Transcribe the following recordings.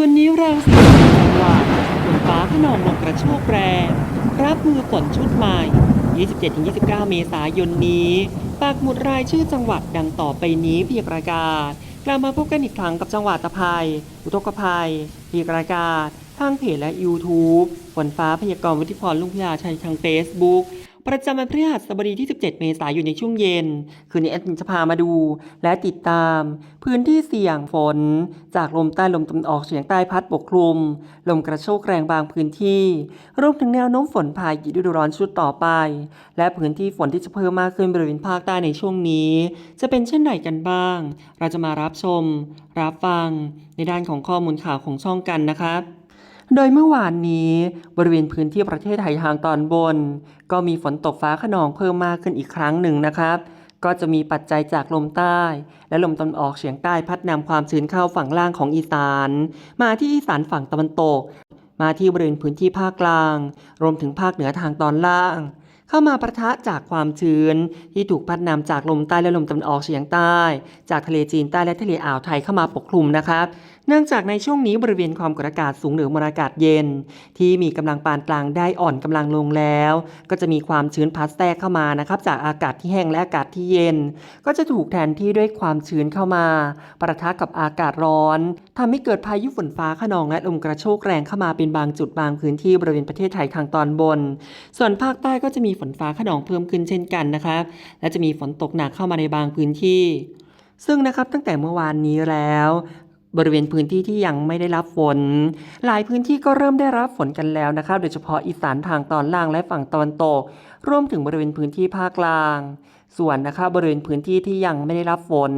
คืนนี้แรงสันจังหวัดฝนฟ้าขนองลมกระโชกแรง รับมือฝนชุดใหม่ 27-29 เมษายนนี้ปากหมุดรายชื่อจังหวัดดังต่อไปนี้เพียงประกาศ กลับมาพบกันอีกครั้งกับจังหวัดตะไคร้อุทกภัยเพียงประกาศทางเพจและ YouTube ฝนฟ้าพยากรณ์วุฒิพรลุงพยาชัยทาง Facebook ประจำวันพฤหัสบดีที่ 17 เมษายนในช่วงเย็น คืนนี้แอดมินจะพามาดู และติดตาม พื้นที่เสี่ยงฝน จากลมใต้ลมตะวันออกเฉียงใต้พัดปกคลุม ลมกระโชกแรงบางพื้นที่รวมถึงแนวโน้มฝนพายุฤดูร้อนชุดต่อไป และพื้นที่ฝนที่จะเพิ่มมากขึ้นบริเวณภาคใต้ในช่วงนี้ จะเป็นเช่นไหนกันบ้าง เราจะมารับชม รับฟัง ในด้านของข้อมูลข่าวของช่องกันนะครับ โดยเมื่อวานนี้บริเวณพื้นที่ประเทศไทยทางตอนบน ก็มีฝนตกฟ้าขนองเพิ่มมากขึ้นอีกครั้งหนึ่งนะครับ ก็จะมีปัจจัยจากลมใต้ และลมตะวันออกเฉียงใต้พัดนำความชื้นเข้าฝั่งล่างของอีสาน มาที่อีสานฝั่งตะวันตก มาที่บริเวณพื้นที่ภาคกลาง รวมถึงภาคเหนือทางตอนล่างเข้ามาประทะจากความชื้น ที่ถูกพัดนำจากลมใต้และลมตะวันออกเฉียงใต้ จากทะเลจีนใต้และทะเลอ่าวไทยเข้ามาปกคลุมนะครับ เนื่องจากในช่วงนี้บริเวณความกดอากาศสูงหนือมวลอากาศเย็น ที่มีกำลังปานกลางได้อ่อนกำลังลงแล้ว ก็จะมีความชื้นพัดแทรกเข้ามานะครับจากอากาศที่แห้งและอากาศที่เย็น ก็จะถูกแทนที่ด้วยความชื้นเข้ามา ประทะกับอากาศร้อนทำให้เกิดพายุฝนฟ้าขนองและลมกระโชกแรงเข้ามาเป็นบางจุดบางพื้นที่บริเวณประเทศไทยทางตอนบน ส่วนภาคใต้ก็จะมีฝนฟ้าขนองเพิ่มขึ้นเช่นกันนะครับ และจะมีฝนตกหนักเข้ามาในบางพื้นที่ซึ่งนะครับตั้งแต่เมื่อวานนี้แล้ว บริเวณพื้นที่ที่ยังไม่ได้รับฝน หลายพื้นที่ก็เริ่มได้รับฝนกันแล้วนะครับ โดยเฉพาะอีสานทางตอนล่างและฝั่งตอนตก รวมถึงบริเวณพื้นที่ภาคกลาง ส่วนนะครับบริเวณพื้นที่ที่ยังไม่ได้รับฝน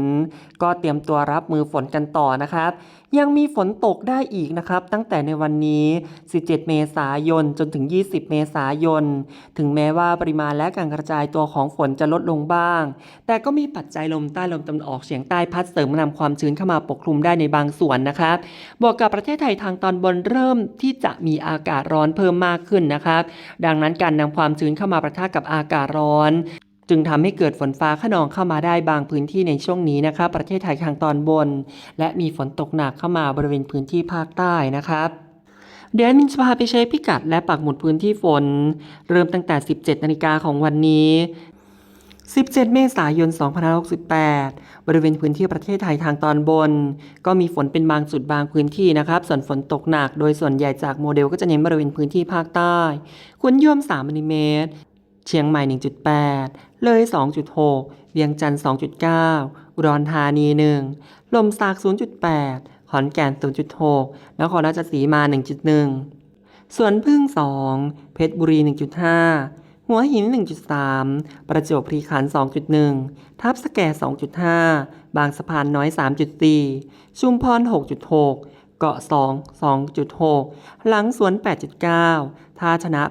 ก็เตรียมตัวรับมือฝนกันต่อนะครับ ยังมีฝนตกได้อีกนะครับ ตั้งแต่ในวันนี้ 17 เมษายนจนถึง 20 เมษายน ถึงแม้ว่าปริมาณและการกระจายตัวของฝนจะลดลงบ้าง แต่ก็มีปัจจัยลมใต้ลมตะวันออกเฉียงใต้พัดเสริมนำความชื้นเข้ามาปกคลุมได้ในบางส่วนนะครับ บวกกับประเทศไทยทางตอนบนเริ่มที่จะมีอากาศร้อนเพิ่มมากขึ้นนะครับ ดังนั้นการนำความชื้นเข้ามาประทะกับอากาศร้อน จึงทำให้เกิดฝนฟ้าขนองเข้ามาได้บางพื้นที่ในช่วงนี้นะครับ ประเทศไทยทางตอนบน และมีฝนตกหนักเข้ามาบริเวณพื้นที่ภาคใต้นะครับเดี๋ยวมินจะพาไปเช็คพิกัดและปักหมุดพื้นที่ฝน เริ่มตั้งแต่ 17 นาฬิกาของวันนี้ 17 เมษายน 2568 บริเวณพื้นที่ประเทศไทยทางตอนบน ก็มีฝนเป็นบางจุดบางพื้นที่นะครับ ส่วนฝนตกหนัก โดยส่วนใหญ่จากโมเดลก็จะเน้นบริเวณพื้นที่ภาคใต้ขุนยวม3มิลลิเมตร เชียงใหม่ 1.8 เลย 2.6 เวียงจันทร์ 2.9 อุดรธานี 1 ลมซาก0.8 ขอนแก่น 0.6 นครราชสีมา 1.1 สวนพึ่ง 2 เพชรบุรี 1.5 หัวหิน 1.3 ประจวบคีรีขัน 2.1 ทับสแก่ 2.5 บางสะพานน้อย 3.4 ชุมพร 6.6เกาะ 2 2.6 หลังสวน 8.9 ท่าชนะ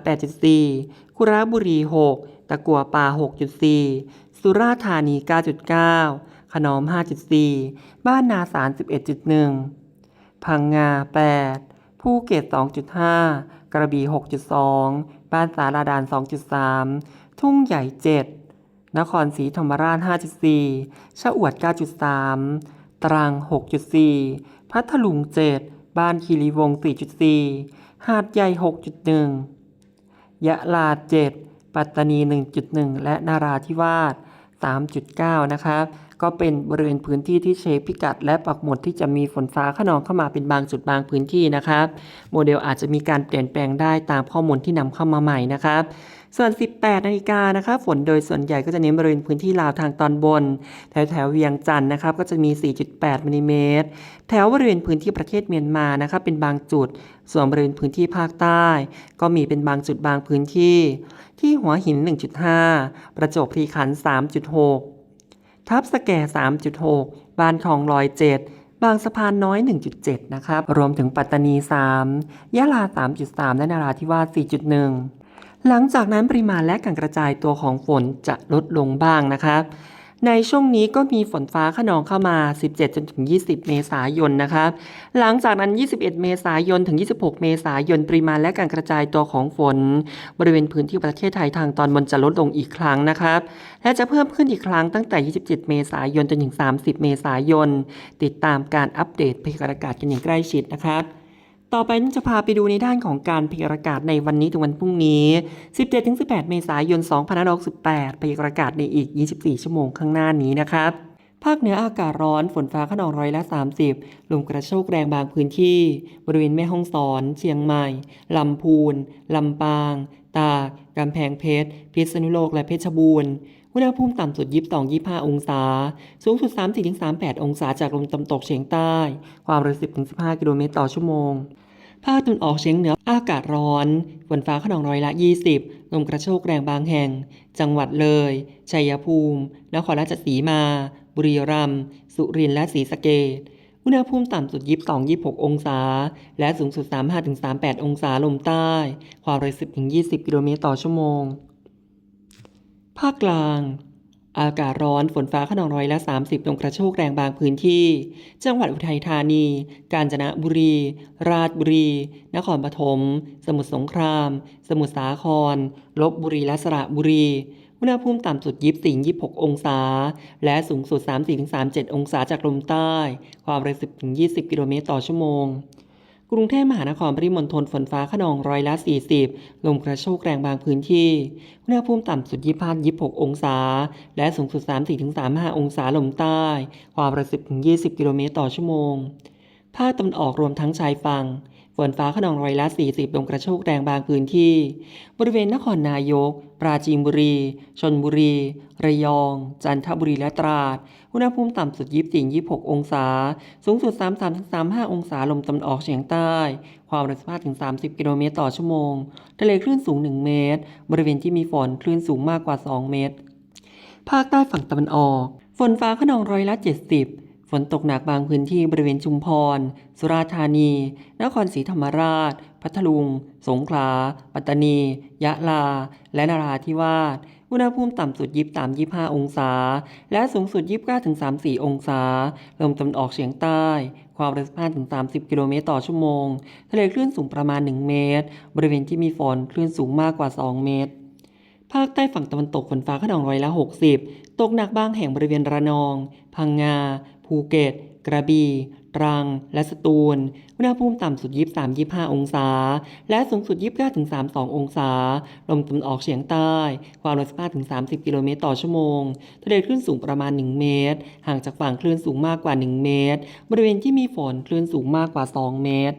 8.4 คุระบุรี 6 ตะกัวป่า 6.4 สุราษฎร์ธานี 9.9 ขนอม 5.4 บ้านนาสาร 11.1 พังงา 8 ภูเก็ต 2.5 กระบี่ 6.2 บ้านสาราดาน 2.3 ทุ่งใหญ่ 7 นครศรีธรรมราช 5.4 ชะอวด 9.3 ตรัง 6.4 พัทลุง 7 บ้านคีรีวงศ์ 4.4 หาดใหญ่ 6.1 ยะลา 7 ปัตตานี 1.1 และนาราธิวาส 3.9 นะครับ ก็เป็นบริเวณพื้นที่ที่เชฟพิกัด และปักหมุดที่จะมีฝนฟ้าขนองเข้ามาเป็นบางจุดบางพื้นที่นะครับ โมเดลอาจจะมีการเปลี่ยนแปลงได้ตามข้อมูลที่นำเข้ามาใหม่นะครับส่วน 18 นาฬิกานะครับ ฝนโดยส่วนใหญ่ก็จะเน้นบริเวณพื้นที่ลาวทางตอนบน แถวแถวๆเวียงจันทร์นะครับ ก็จะมี 4.8มิลลิเมตร แถวบริเวณพื้นที่ประเทศเมียนมานะครับ เป็นบางจุด ส่วนบริเวณพื้นที่ภาคใต้ ก็มีเป็นบางจุดบางพื้นที่ ที่หัวหิน 1.5 ประจวบคีรีขันธ์3.6 ทับสแก3.6 บ้านคลองลอย 7 บางสะพานน้อย 1.7 นะครับ รวมถึงปัตตานี 3 ยะลา 3.3 และนาราธิวาส 4.1 หลังจากนั้นปริมาณและการกระจายตัวของฝนจะลดลงบ้างนะครับ ในช่วงนี้ก็มีฝนฟ้าขนองเข้ามา 17 จนถึง 20 เมษายนนะครับหลังจากนั้น 21 เมษายนถึง 26 เมษายนปริมาณและการกระจายตัวของฝน บริเวณพื้นที่ประเทศไทยทางตอนบนจะลดลงอีกครั้งนะครับ และจะเพิ่มขึ้นอีกครั้งตั้งแต่ 27 เมษายนจนถึง 30 เมษายน ติดตามการอัปเดตพยากรณ์อากาศกันอย่างใกล้ชิดนะครับ ต่อไปจะพาไปดูในด้านของการพยากรากาศในวันนี้ถึงวันพรุ่งนี้ 17-18 เมษายน 2568พยากรากาศในอีก 24 ชั่วโมงข้างหน้านี้นะครับ ภาคเหนืออากาศร้อน ฝนฟ้าขนองร้อยละ 30 ลมกระโชกแรงบางพื้นที่ บริเวณแม่ฮ่องสอน เชียงใหม่ ลำพูน ลำปาง ตาก กำแพงเพชร พิษณุโลก และเพชรบูรณ์ อุณหภูมิต่ำสุด 22-25 องศา สูงสุด 34-38 องศาจากลมตะวันตกเฉียงใต้ ความเร็ว 10-15 กิโลเมตรต่อชั่วโมง ภาคตะวันออกเฉียงเหนืออากาศร้อน ฝนฟ้าขนองร้อยละ 20 ลมกระโชกแรงบางแห่ง จังหวัดเลย ชัยภูมิ นครราชสีมา บุรีรัมย์ สุรินทร์และศรีสะเกษอุณหภูมิต่ำสุด 22-26 องศา และสูงสุด 35-38 องศาลมใต้ ความเร็ว 10-20 กิโลเมตรต่อชั่วโมง ภาคกลาง อากาศร้อนฝนฟ้าขนองร้อยละ 30ลมกระโชกแรงบางพื้นที่ จังหวัดอุทัยธานี กาญจนบุรี ราชบุรี นครปฐม สมุทรสงคราม สมุทรสาคร ลบบุรีและสระบุรีอุณหภูมิต่ำสุด 24-26 องศา และสูงสุด 34-37 องศาจากลมใต้ ความเร็ว10-20 กิโลเมตรต่อชั่วโมง กรุงเทพมหานครปริมณฑลฝนฟ้าขนองร้อยละ 40 ลมกระโชกแรงบางพื้นที่ อุณหภูมิต่ำสุด 25-26 องศา และสูงสุด 34-35 องศาลมใต้ ความเร็ว10-20 กิโลเมตรต่อชั่วโมง ภาคตะวันออกรวมทั้งชายฝั่ง ฝนฟ้าขนองร้อยละ 40 ลมกระโชกแรงบางพื้นที่ บริเวณนครนายก ปราจีนบุรี ชนบุรี ระยอง จันทบุรีและตราด อุณหภูมิต่ำสุด 24-26 องศา สูงสุด 33-35 องศาลมตะวันออกเฉียงใต้ ความเร็ว15-30 กิโลเมตรต่อชั่วโมง ทะเลคลื่นสูง 1 เมตร บริเวณที่มีฝนคลื่นสูงมากกว่า 2 เมตร ภาคใต้ฝั่งตะวันออก ฝนฟ้าขนองร้อยละ 70 ฝนตกหนักบางพื้นที่บริเวณชุมพร สุราษฎร์ธานี นครศรีธรรมราช พัทลุง สงขลา ปัตตานี ยะลา และนราธิวาส อุณหภูมิต่ำสุด 23-25 องศา และสูงสุด 29-34 องศา ลมตะวันออกเฉียงใต้ ความเร็ว15-30 กิโลเมตรต่อชั่วโมง ทะเลคลื่นสูงประมาณ 1 เมตร บริเวณที่มีฝนคลื่นสูงมากกว่า 2 เมตรภาคใต้ฝั่งตะวันตกฝนฟ้าขนองร้อยละ 60 ตกหนักบางแห่งบริเวณระนอง พังงา ภูเก็ต กระบี่ ตรัง และสตูล อุณหภูมิต่ำสุด 23-25 องศา และสูงสุด 29-32 องศา ลมตะวันออกเฉียงใต้ ความเร็ว15-30 กิโลเมตรต่อชั่วโมง ทะเลคลื่นสูงประมาณ 1 เมตร ห่างจากฝั่งคลื่นสูงมากกว่า 1 เมตร บริเวณที่มีฝนคลื่นสูงมากกว่า 2 เมตร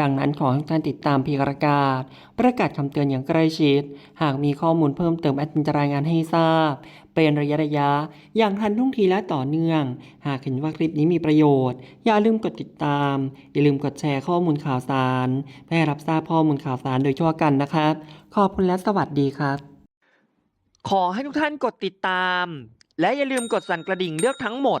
ดังนั้นขอให้ทุกท่านติดตามพยากรณ์อากาศ ประกาศคำเตือนอย่างใกล้ชิด หากมีข้อมูลเพิ่มเติมแอดมินจะรายงานให้ทราบ เป็นระยะระยะ อย่างทันท่วงทีและต่อเนื่อง หากเห็นว่าคลิปนี้มีประโยชน์ อย่าลืมกดติดตาม อย่าลืมกดแชร์ข้อมูลข่าวสารเพื่อรับทราบข้อมูลข่าวสารโดยทั่วกันนะครับ ขอบคุณและสวัสดีครับ ขอให้ทุกท่านกดติดตาม และอย่าลืมกดสั่นกระดิ่งเลือกทั้งหมด